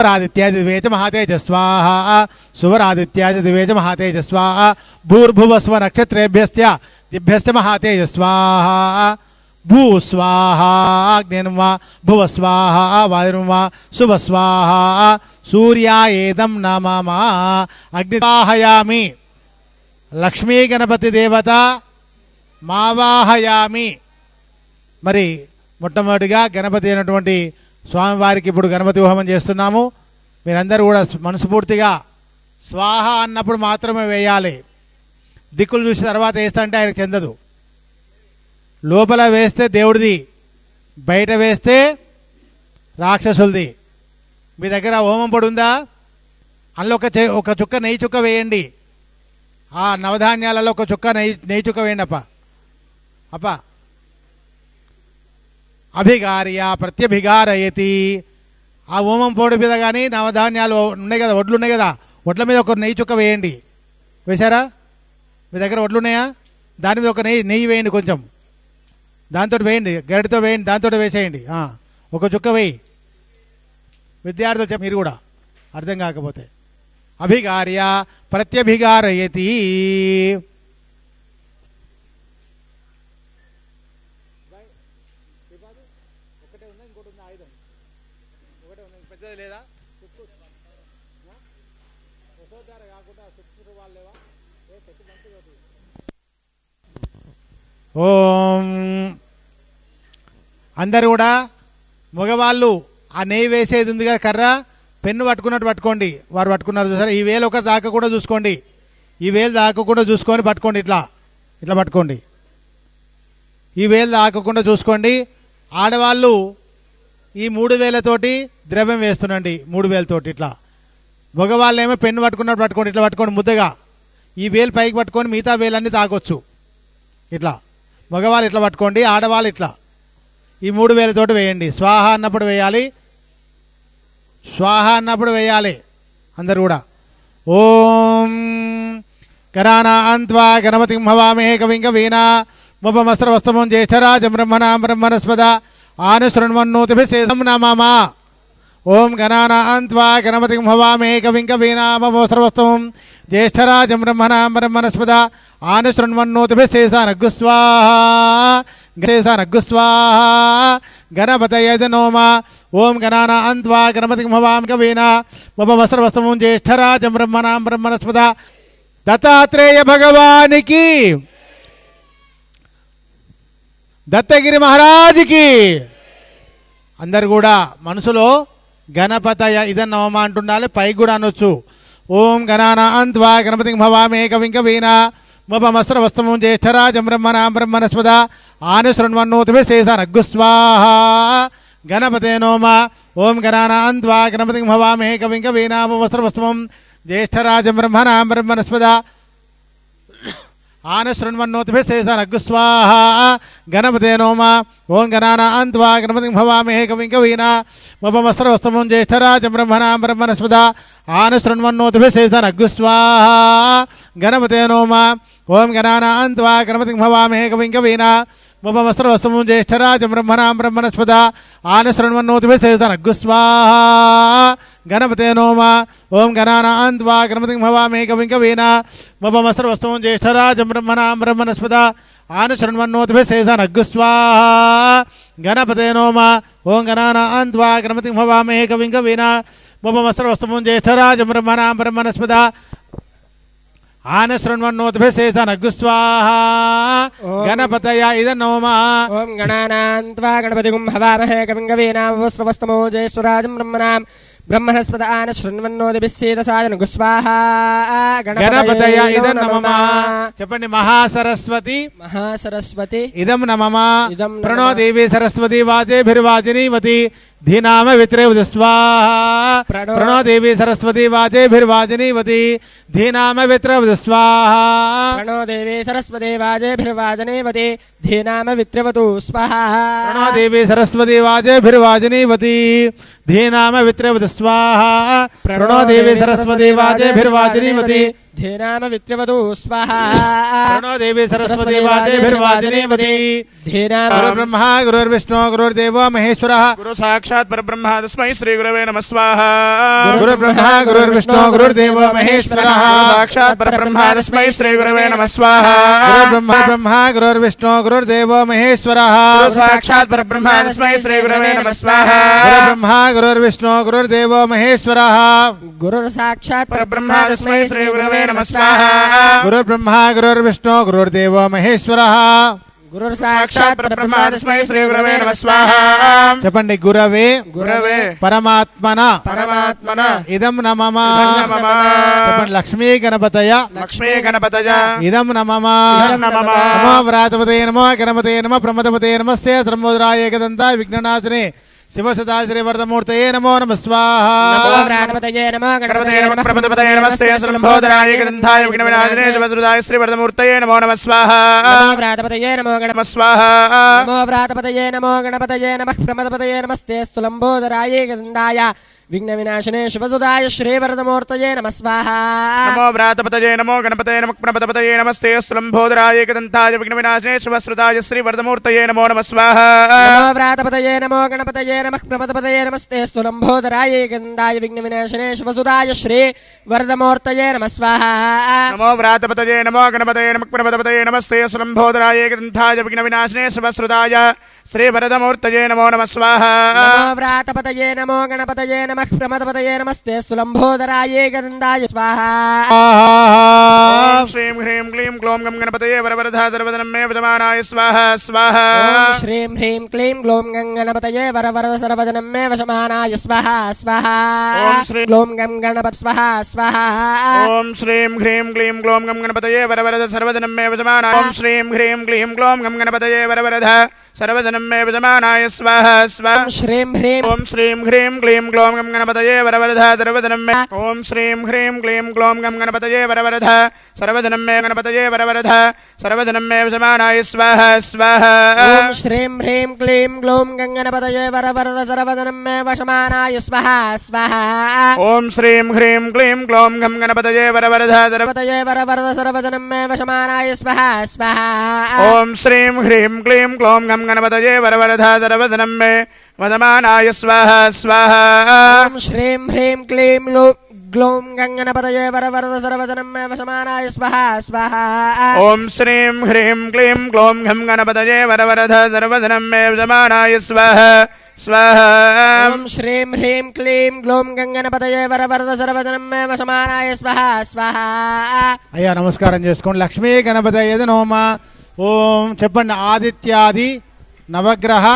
సువరాదిత్యాది దివేచ మహాతేజ స్వాహ సువరాదిత్యాది దివేచ మహాతేజ స్వాహ భూర్భువస్వ నక్షత్రేభ్యశ్చ దిభ్యశ్చ మహాతేజ స్వాహ భూ స్వాహ అగ్నిర్మ భువ స్వాహ వాయుర్మ శుభ స్వాహ సూర్యాయేదం నమమ అగ్నివాహయామి లక్ష్మీ గణపతి దేవత మావాహయామి. మరి మొట్టమొదటిగా గణపతి అయినటువంటి స్వామివారికి ఇప్పుడు గణపతి హోమం చేస్తున్నాము. మీరందరూ కూడా మనస్ఫూర్తిగా స్వాహ అన్నప్పుడు మాత్రమే వేయాలి. దిక్కులు చూసిన తర్వాత వేస్తంటే ఆయనకు చెందదు. లోపల వేస్తే దేవుడిది బయట వేస్తే రాక్షసులది. మీ దగ్గర హోమం పొడి ఉందా? అందులో ఒక చె- ఒక చుక్క నెయ్యి చుక్క వేయండి. ఆ నవధాన్యాలలో ఒక చుక్క నెయ్యి నెయ్యి చుక్క వేయండి అప్ప. అప్ప అభిగార్య ప్రత్యభిగారయతి. ఆ హోమం పొడి మీద కానీ నవధాన్యాలు ఉన్నాయి కదా వడ్లు ఉన్నాయి కదా వడ్ల మీద ఒక నెయ్యి చుక్క వేయండి. వేశారా? మీ దగ్గర వడ్లు ఉన్నాయా? దాని మీద ఒక నెయ్యి నెయ్యి వేయండి కొంచెం. దాంతో వేయండి గరిటతో వేయండి దాంతో వేసేయండి. ఒక చుక్క వేయి. విద్యార్థులు చెప్ప మీరు కూడా అర్థం కాకపోతే. అభిగార్య ప్రత్యభిగారయతి. ఒకటే లేదా? ఒకసారి కాకుండా చుట్టూ వాళ్ళు లేవా ఏ చెట్టు మంచిగా ఓం. అందరు కూడా మగవాళ్ళు ఆ నెయ్యి వేసేది ఉంది కదా కర్ర? పెన్ను పట్టుకున్నట్టు పట్టుకోండి. వారు పట్టుకున్నారు చూసారా? ఈ వేలు ఒక దాకా కూడా చూసుకోండి. ఈ వేలు దాకకుండా చూసుకొని పట్టుకోండి ఇట్లా. ఇట్లా పట్టుకోండి. ఈ వేలు దాకకుండా చూసుకోండి. ఆడవాళ్ళు ఈ మూడు వేలతోటి ద్రవ్యం వేస్తుండండి మూడు వేలతోటి ఇట్లా. మగవాళ్ళు ఏమో పెన్ను పట్టుకున్నట్టు పట్టుకోండి ఇట్లా పట్టుకోండి ముద్దగా. ఈ వేలు పైకి పట్టుకొని మిగతా వేలన్నీ తాగొచ్చు. ఇట్లా. మగవాళ్ళు ఇట్లా పట్టుకోండి ఆడవాళ్ళు ఇట్లా. ఈ మూడు వేలతోటి వేయండి. స్వాహ అన్నప్పుడు వేయాలి. స్వాహ అన్నప్పుడు వేయాలి. అందరు కూడా. ఓం కరానా అంత్వా గణపతి భవామే కవింక వీణా ముపమస్త్రవస్తమం జ్యేష్ఠరాజ బ్రహ్మణా బ్రహ్మణస్పద. ఆనుశృణ్వన్నోతిభిసేదం నమమ ఓం గణానాన్వా అంత్వా గణపతి భవామే కవింక జ్యేష్ఠరాజం బ్రహ్మణాం బ్రహ్మణస్పద ఆనుశృణ్వన్నోతిభిషేధానగ్గుస్వాహ గణపతయద ఓం గణానాన్వా అంత్వా గణపతి భవాం కవీనా ముపమస్త్రవస్తమం జ్యేష్ఠరాజం బ్రహ్మణాం బ్రహ్మణస్పద దత్తాత్రేయ భగవానికి దత్తగిరి మహారాజుకి. అందరు కూడా మనసులో గణపతయ ఇదన్న నవమ అంటుండాలి పైకి కూడా అనొచ్చు. ఓం గణానా అంత్వా గణపతి భవామే కవింక వీణా ముపమస్త్ర వస్తమం జ్యేష్ఠరాజం బ్రహ్మణా బ్రహ్మణస్పద ఆనుశృణ్వన్నోతిభి శేషానగ్గుస్వాహ గణపతే నోమ ఓం గణానా అంత్వా గణపతి భవామే కవింక వీణా ముపమస్త్ర వస్తమం జ్యేష్ఠరాజం బ్రహ్మణా బ్రహ్మణస్పద ఆనశృణ్వన్నోతిభి శేషానగ్గుస్వాహ గణపతే నోమ ఓం గణానా అంత్వా గణపతి భవామే కవింక వీణా ముపమస్త్రవస్తమం జ్యేష్ఠరాజం బ్రహ్మణా బ్రహ్మణస్పద ఆనశృణ్వన్నోతిభి శేషానగ్గుస్వాహ గణపతే నోమ ఓం గణానా అంత్వా గణపతి భవామే కవింక వీణా ముపమస్త్రవస్తమం జ్యేష్ఠరాజం బ్రహ్మణా బ్రహ్మణస్పద ఆనశృణ్వన్నోతిభి శేషానగ్గుస్వాహ గణపతే నోమ ఓం గణానా అంత్వా గణపతి భవామే కవింక వీణా ముపమస్త్ర వస్తువం జ్యేష్ఠరాజం బ్రహ్మణా బ్రహ్మణస్పద ఆనుశృణ్వన్నోతిభి శేషానగ్గుస్వాహ గణపతే నోమ ఓం గణానా అంత్వా గణపతి భవామే కవింక వీణా ముపమస్త్ర వస్తువం జ్యేష్ఠరాజం బ్రహ్మణా బ్రహ్మణస్పద ఆనశృణ్వన్నోతిభి శేషానగ్గుస్వాహ గణపతయ ఇద నోమ ఓం గణానాన్త్వా గణపతిగుం హవామహే కవిం కవీనామవస్రవస్తమో జ్యేష్ఠరాజం బ్రహ్మణాం. బ్రహ్మణస్పద ఆన శృణ్వన్నోదిభిస్సేదసాదన గుస్వాహా గణపతయ ఇద నమమ చెప్పండి మహాసరస్వతి. మహాసరస్వతి. ఇదం నమమ ఇదం. ప్రణో దేవి సరస్వతి వాజేభిర్వాజినీవతి ధీనామ విత్రేవద స్వాహా ప్రణో- ప్రణో దేవి సరస్వతి వాజేభిర్వాజినీవతి ధీనామ విత్రవద స్వాహా ప్రణో దేవి సరస్వతి వాజేభిర్వాజనేవతి ధీనామ విత్రవతు స్వాహా ప్రణో దేవి సరస్వతి వాజేభిర్వాజినీవతి ధీనామ విత్రవద స్వాహా ప్రణో దేవి సరస్వతి వాజేభిర్వాజినీవతి धीनाम वित्रवतु स्वाहा। प्रणो देवी सरस्वती वादेभिर्वादिनीवती धीनाम गुरुर्ब्रह्मा गुरुर्विष्णु गुरुर्देवो महेश्वरः। गुरु साक्षात् परब्रह्म तस्मै श्री गुरवे नमः स्वाहा। गुरुर्ब्रह्मा गुरुर्विष्णु गुरुर्देवो महेश्वरः। साक्षात् परब्रह्म तस्मै श्री गुरवे नमः स्वाहा। गुरुर्ब्रह्मा ब्रह्मा गुरुर्विष्णु गुरुर्देवो महेश्वरः। साक्षात् परब्रह्म तस्मै श्री गुरवे नमः स्वाहा। गुरुर्ब्रह्मा गुरुर्विष्णु गुरुर्देवो महेश्वरः। गुरुर्साक्षात् परब्रह्म तस्मै श्री गुरवे नमः स्वाहा गुरुर्ब्रह्मा गुरुर्विष्णु गुरुर्देवो महेश्वरः గురుర్ साक्षात् సాక్షాత్ परब्रह्म तस्मै श्री गुरवे नमः स्वाहा చెప్పండి గురవే गुरवे పరమాత్మన परमात्मन ఇదం నమమ इदं नमः చెప్పండి లక్ష్మీ గణపతయ लक्ष्मी गणपतय ఇదం నమమ इदं नमः నమో వ్రాతపతే నమో గణపతే నమ ప్రమదపతే నమస్తే త్రంబోదరాయ ఏకదంత విఘ్ననాశనే ശിവസദാശ്രീവർദ്ധമൂർത്തയേ നമോ നമ സ്വാഹാണപതയേ നമോ ഗണപതയേ നമ പ്രപദപതയേ നമസ്തേ സംബോധനായ ഗ്രന്ഥായ വിഘ്നവിനാശിനേ ശിവസദായ ശ്രീവർദ്ധമൂർത്തയേ നമോ നമ സ്വാഹ പ്രാതപതയേ നമോ ഗണപ സ്വാഹ നമോ പ്രാതപതയേ നമോ ഗണപതയേ നമഃ പ്രമദപതയേ നമസ്തേ സ്തുലംബോധരായ ഗ്രന്ഥായ విఘ్న వినాశనే శుభసుదాయ శ్రీవరదమూర్తయే నమస్వాహా నమో వ్రాతపతయే నమో గణపతయ నమ గణపతపతయే నమస్తే స్థులంభోదరాయ కదంతాయ విఘ్న వినాశనే శివశ్రుతాయ శ్రీవరదమూర్తయే నమో నమస్వాహా నమో వ్రాతపతయే నమో గణపతయే నమ గణపతపతయే నమస్తే స్థులంభోదరాయ గంధాయ విఘ్న వినాశనే శివసుదాయ శ్రీ వరదమూర్తయే నమస్వాహా నమో వ్రాతపతయే నమో గణపతయే నమ గణపతపతయే నమస్తే స్థులంభోదరాయ గదంతాయ విఘ్న వినాశనే శ్రీ భరతమూర్తయే నమో నమ స్వాహ. వ్రాతపతయే నమో గణపతయే నమ ప్రమదపతయే నమస్తే సులంభోదరాయే గంధాయ స్వాహ. శ్రీం హ్రీం క్లీం క్లోం గం గణపతయే వరవరధా సర్వదనం మే విధమానాయ స్వాహ స్వాహ. శ్రీం హ్రీం క్లీం క్లోం గం గణపతయే వరవరద సర్వదనం మే వశమానాయ స్వాహ స్వాహ. శ్రీ క్లోం గం గణపత స్వాహ స్వాహ. ఓం శ్రీం హ్రీం క్లీం క్లోం గం గణపతయే వరవరధ సర్వదనం మే విధమానాయ శ్రీం హ్రీం క్లీం క్లోం గం గణపతయే వరవరధ सर्वजनं मे विजमानाय स्वाहा स्वाहा श्रीं ह्रीं। ॐ श्रीं ह्रीं क्लीं ग्लों गं गणपतये वरवरधा सर्वजनं मे। ॐ श्रीं ह्रीं क्लीं ग्लों गं गणपतये वरवरधा सर्वजनं गणपतये वरवरधा सर्वजनं मे विजमानाय स्वाहा स्वाहा ॐ श्रीं ह्रीं क्लीं ग्लों गं गणपतये वरवरध सर्वजनं मे वशमानाय स्वाहा स्वाहा ॐ श्रीं ह्रीं क्लीं ग्लोम गं गणपतये वरवरधा सर्वपतये वरवरध सर्वजनं मे वशमानाय स्वाहा स्वाहा ॐ श्रीं ह्रीं क्लीं ग्लों गं गणपतये वरवरध सर्वजनं मे वदमानाय स्वाहा स्वाहा ఓం శ్రీం హ్రీం క్లీం లో గ్లోం గం గణపతయే వరవరద సర్వజనం మే వశమానాయ స్వహ స్వహ ॐ श्रीं ह्रीं क्लीं ग्लौं गं गणपतये वरवरध सर्वजनं मे वदमानाय स्वाहा स्वाहा ఓం శ్రీం హ్రీం క్లీం గ్లోం గంగణపతయే వరవరద సర్వజనం మే వశమానాయ స్వహ స్వహ అయ్యా నమస్కారం చేసుకోండి లక్ష్మీ గణపతయ నోమ ఓం చెప్పండి ఆదిత్యాది నవగ్రహ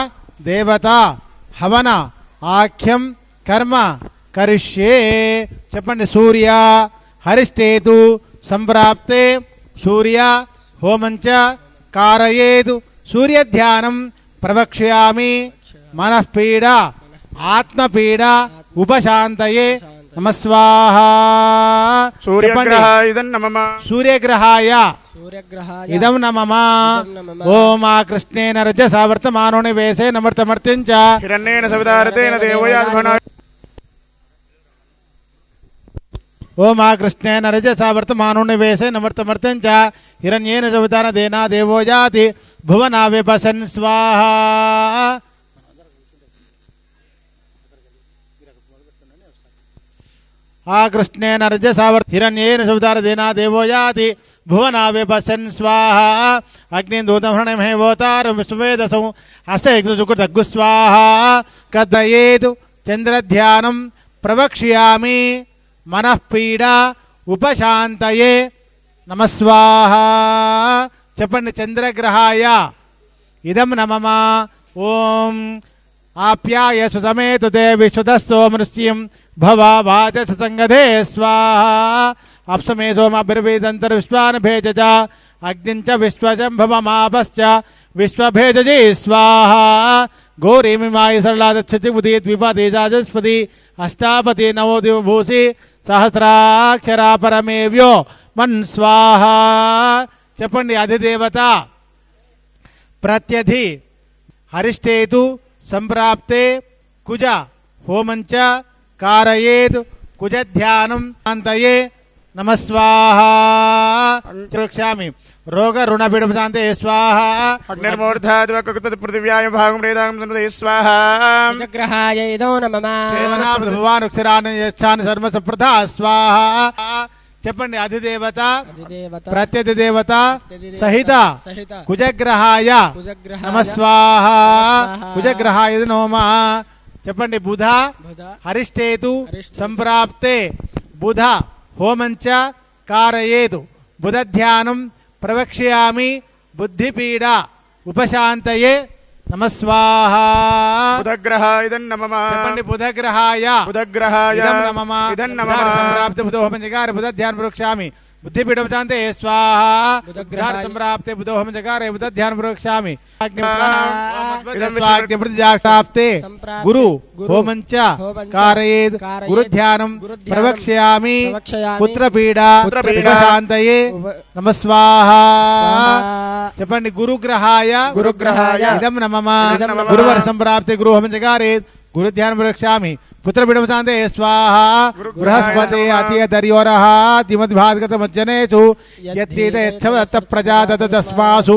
దేవత హవన ఆఖ్యం కర్మ కరిష్యే. చెప్పండి సూర్య హరిష్టేతు సంప్రాప్తే సూర్య హోమంచ కారయేదు సూర్యధ్యానం ప్రవక్ష్యామి మనఃపీడ ఆత్మపీడ ఉపశాంతయే నమస్వాహ. సూర్యగ్రహాయ. సూర్యగ్రహాయ. ఇదం నమమ. ఓం ఆ కృష్ణేన రజసా వర్తమానోని వేసే నమర్తమర్త్యం చ హిరణ్యేన సవితారతేన దేవయాద్భన ఓం ఆ కృష్ణేన రజసా వర్తమానోని వేసే నమర్తమర్త్యం చ హిరణ్యేన సవితాన దేనా దేవో జాతి భువనావిపసన్ స్వాహ. ఆ కృష్ణేన రజసావర్ హిరణ్యేన సవితార దేనా దేవో యాతి భువనా విపసన్ స్వాహ. అగ్ని దూతం హృణమేవోతారం విశ్వవేదసం దగ్గు స్వాహ కదయేదు చంద్రధ్యానం ప్రవక్ష్యామి మనఃపీడ ఉపశాంతయే నమస్వాహ. చెప్పండి చంద్రగ్రహాయ. ఇదం నమమా. ఓం ఆప్యాయ సుసమేతు తే విశ్వదస్సోమృష్ట్యం భవా వాచ సంగధే స్వాహ అప్సమే సోమభిర్వేదంతర్ విశ్వానభేజ చ అగ్నిం చ విశ్వశంభవమాపశ్చ విశ్వభేజజే స్వాహ గౌరీమిమాయ సరళాదచ్చతి ఉదయ ద్విపదేజాజస్పతి అష్టాపతి నవోదివభూసి సహస్రాక్షరా పరమేవ్యో మన్ స్వాహ చెప్పండి అధిదేవత ప్రత్యధి। హరిష్టేతు। సంప్రాప్తే। కుజ। హోమంచ। కారయేత్ కుజధ్యానం అంతయే నమ స్వాహ రక్షామి రోగ రుణ పిడుపుశాంతే స్వాహ అగ్నిర్మూర్ధాదివ కృత పృథివ్యాయ భాగం రేదాగం స్వాహ కుజగ్రహాయ ఇదో భగవాన్ అక్షరాన్ని యచ్చాని సర్వ సప్రథ స్వాహ చెప్పండి అధిదేవత ప్రత్యధి దేవత సహిత సహిత కుజగ్రహాయ కుజగ్రహాయ నమ స్వాహ నమః. కుజగ్రహాయ నోమ చెప్పండి బుధ బుధ హరిష్టేతు. సంప్రాప్తే బుధ హోమంచ కారయేతు. బుధ ధ్యానం ప్రవక్ష్యామి బుద్ధిపీడ ఉపశాంతయే నమస్వాహ. బుధగ్రహ ఇదం నమమ. చెప్పండి బుధగ్రహాయ. బుధగ్రహాయ ఇదం నమమ. ఇదం నమమ. బుధార సంప్రాప్తే బుధ ధ్యానం ప్రవక్ష్యామి బుద్ధిపీడ ఉపశాంతే స్వాహ బుధగ్రహాయ. బుధార సంప్రాప్తే బుధ హోమంచకార బుధ ధ్యానం ప్రవక్ష్యామి ఇదం స్వాగ్నిప్రాప్తే సంప్రాప్తే గురు గురు హోమంచ హోమంచ కారయేద్ కారయేద్ గురు ధ్యానం గురుధ్యానం ప్రవక్ష్యామి ప్రవక్ష్యామి పుత్రపీడ పుత్రపీడ ఉపశాంతయే ఉప- నమస్వాహ స్వాహా. చెప్పండి గురుగ్రహాయ గురుగ్రహాయ ఇదం నమమ ఇదం నమమ. గురువర సంప్రాప్తి గురు హోమంచకారేద్ గురు ధ్యానం ప్రవక్ష్యామి कुत्र विडमसान्ते स्वाहा बृहस्पते दिमद्भागत तिमद्भाद्गतमज्जनेषु यद्येत यच्छव तत् प्रजा दत्तप्रजा दत्तदस्मासु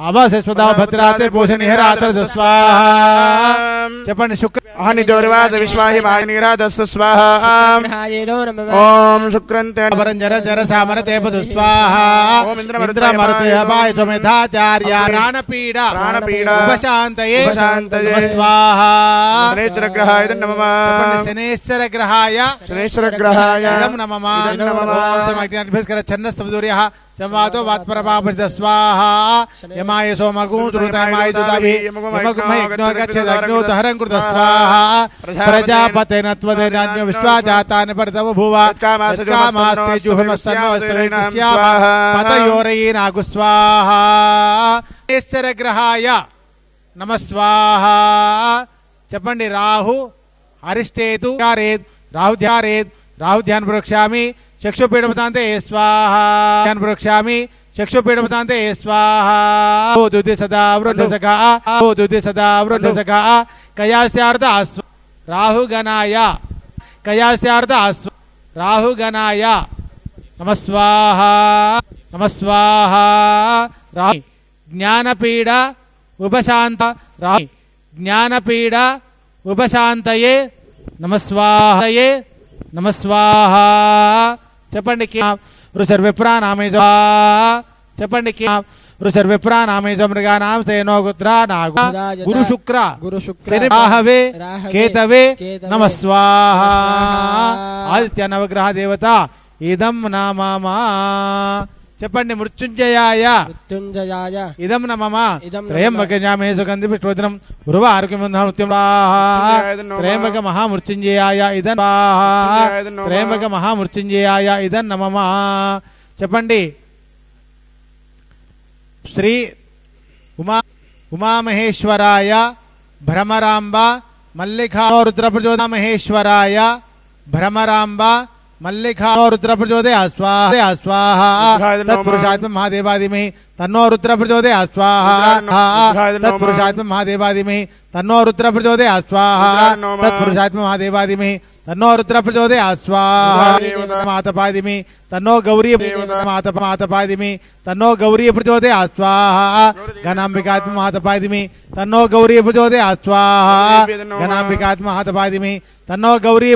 అవాసస్వదా భద్రాతే పోషనిహరాత్ర స్వాహ చెప్పండి శుక్ర అహని దౌర్వాజ విశ్వాహి మానిరాధస్సు స్వాహ కుజగ్రహాయ ఇదో నమః ఓం శుక్రంతే అపరం జర జర సామర తేపదు స్వాహ ఓం ఇంద్రమరుతాయ ఇంద్రమరుతయపాయ సుమేధాచార్య ప్రాణపీడ ప్రాణపీడ ఉపశాంతయే ఉపశాంతయే నమ స్వాహ శనేశ్వర గ్రహాయ ఇదం నమమ చెప్పండి శనేశ్వర గ్రహాయ శనేశ్వర గ్రహాయ ఇదం నమమ ఇదం నమమ. సమాగ్నిభ్యస్కర ఛన్నస్తవదూర్యః సంవాదో వాత్పరపాపరిత స్వాహ యమాయ సోమగు దురుతమాయ దుదాభి యమగుమ యజ్ఞో గచ్చద అగ్నో దహరం కృత స్వాహ ప్రజాపతేన త్వదేనాన్య విశ్వాజాతాని పరతవ భువ తత్కామాస్తే జుహమస్తన్నో అస్తవేశ్యామ పతయోరయీనాగు స్వాహ శనేశ్వర గ్రహాయ నమ స్వాహ చెప్పండి రాహు అరిష్టేతు ధ్యారేద్ రాహు ధ్యారేద్ రాహు ధ్యాన ప్రవక్ష్యామి చక్షుపీడపతాంతే స్వాహ. ప్రవక్ష్యామి చక్షుపీడపతాంతే స్వాహ. ఓ దుది సదా వృద్ధ సఖా ఓ దుది సదా వృద్ధ సఖా. కయాస్యార్థ అస్వ రాహుగణాయ. కయాస్యార్థ అస్వ రాహుగణాయ. నమ స్వాహ నమ స్వాహ రా జ్ఞానపీడ ఉపశాంత రా జ్ఞానపీడ ఉపశాంతయే నమస్వాహయే నమస్వాహ. చెప్పండి రుచర్ విప్రానామే చెప్పండి రుచర్ విప్రానామే మృగానాం సేనో గుత్ర నాగు. గురు శుక్ర. గురు శుక్ర. రాహవే కేతవే నమస్వాహ. ఆదిత్య నవగ్రహ దేవత ఇదం నామమా. చెప్పండి మృత్యుంజయాయ. మృత్యుంజయాయ. ఇదం నమమ. ఇదం నమమ. త్రయంబక జ్ఞామే సుగంధి పుష్పోదనం ఉరువ త్రయంబక మహామృత్యుంజయాయ ఇదం మృత్యుంజయాయ ఇదం నమః. త్రయంబక మహామృత్యుంజయాయ ఇదం నమమ. చెప్పండి. శ్రీ ఉమా ఉమామహేశ్వరాయ భ్రమరాంబ మల్లికా రుద్రప్రచోద మహేశ్వరాయ భ్రమరాంబ मल्लिखा रुद्र प्रचोदे अस्वाहे अस्वाहा पुरुषात्म महादेवादि में तन्नो रुद्र प्रचोदे अस्वाहा तत्पुरुषात्म महादेवादि में तन्नो रुद्र प्रचोदे अस्वाहा तत्पुरुषात्म महादेवादि में तन्नो रुद्र प्रचोदे अस्वाहा मातपादि में तन्नो गौरी मात मातपादि में तन्नो गौरी प्रचोदे अस्वाहा घनाम्बिकात्म महातपादि में तन्नो गौरी प्रचोदे अस्वाहा घनाम्बिकात्म महातपादि में तन्नो गौरी